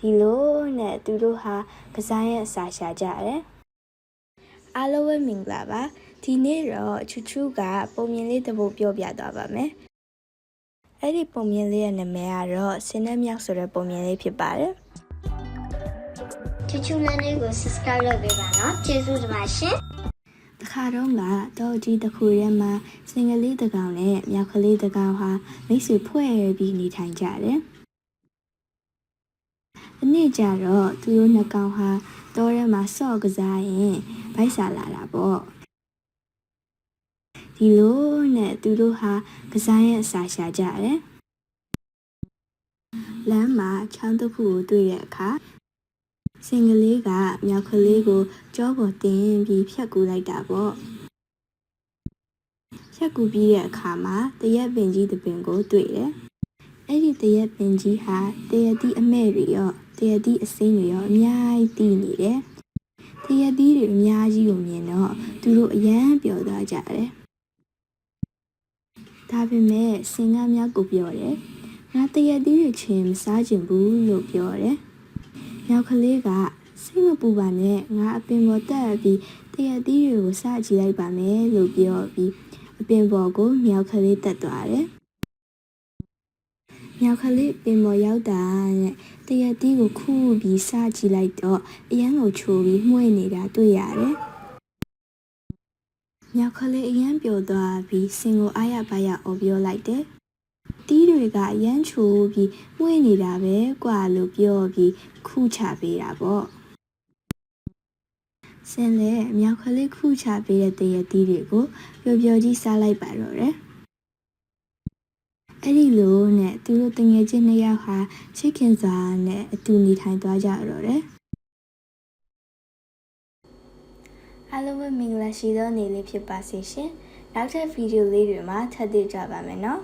ဒီလိုနဲ့သူတို့ဟာကစားရဲ့အစာရှာကြတယ်အားလုံးပဲမင်္ဂလာပါဒီနေ့တော့ချူချူကပုံမြင်လေးတစ်ပုဒ်ပြောပြသွားပါမယ်အဲ့ဒီပုံမြင်လေးရဲ့နာမည်ကတော့စင်းနှမြောက်ဆိုတဲ့ပုံမြင်လေးဖြစ်ပါတယ်ချူချူလန်းလေးကို subscribe လုပ်ပေးပါနော်ကျေးဇူးတင်ပါရှင်တခါတော့ကတော့ကြီးတစ်ခုထဲမှာစင်ကလေးတစ်ကောင်နဲ့မြောက်ကလေးတစ်ကောင်ဟာမိတ်ဆွေဖွဲ့ပြီးနေထိုင်ကြတယ်။ အနေ့ကျတော့သူတို့နှစ်ကောင်ဟာတောထဲမှာဆော့ကစားရင်ဗိုက်စာလာတာပေါ့။ဒီလိုနဲ့သူတို့ဟာကစားရဲ့အစာရှာကြတယ်။လမ်းမှာချောင်းတစ်ခုကိုတွေ့တဲ့အခါစင်ကလေးကမြောက်ကလေးကိုကြောပေါ်တင်ပြီးဖြတ်ကူလိုက်တာပေါ့ဖြတ်ကူပြီးတဲ့အခါမှာတရက်ပင်ကြီးတစ်ပင်ကိုတွေ့တယ် အဲ့ဒီတရက်ပင်ကြီးဟာတရက်တီးအမဲ့တွေရောတရက်တီးအစိမ်းတွေရောအများကြီးတီးနေတယ်တရက်တီးတွေအများကြီးကိုမြင်တော့သူတို့အယမ်းပျော်သွားကြတယ်ဒါပေမဲ့စင်ကမြောက်ကိုပြောတယ်ငါတရက်တီးတွေချင်းမစားချင်ဘူးလို့ပြောတယ်မြောက်ကလေးကစိတ်မပူပါနဲ့ငါအပင်ပေါ်တက်ပြီးတရက်သီးတွေကိုစကြည့်လိုက်ပါမယ်လို့ပြောပြီးအပင်ပေါ်ကိုမြောက်ကလေးတက်သွားတယ် မြောက်ကလေးပင်ပေါ်ရောက်တာနဲ့တရက်သီးကိုခူးပြီးစကြည့်လိုက်တော့အရန်ကိုချိုးပြီးမှုေ့နေတာတွေ့ရတယ်မြောက်ကလေးအရန်ပျော်သွားပြီးစင်ကိုအားရပါရအော်ပြောလိုက်တယ်တီးတွေကအရန်ချိုးပြီးမှုေ့နေတာပဲကွာလို့ပြောပြီးခုချပေးတာပေါ့ဆင်းလေမြောက်ကလေးခုချပေးတဲ့တရတီးတွေကိုပျော်ပျော်ကြီးစားလိုက်ပါတော့တယ်အဲ့ဒီ လိုနဲ့သူတို့တငယ်ချင်းနှစ်ယောက်ဟာချစ်ခင်စွာနဲ့အတူနေထိုင်သွားကြတော့တယ်အားလုံးပဲမင်္ဂလာရှိသောနေ့လေးဖြစ်ပါစေရှင်နောက်ထပ်ဗီဒီယိုလေးတွေမှာထပ်တွေ့ကြပါမယ်နော်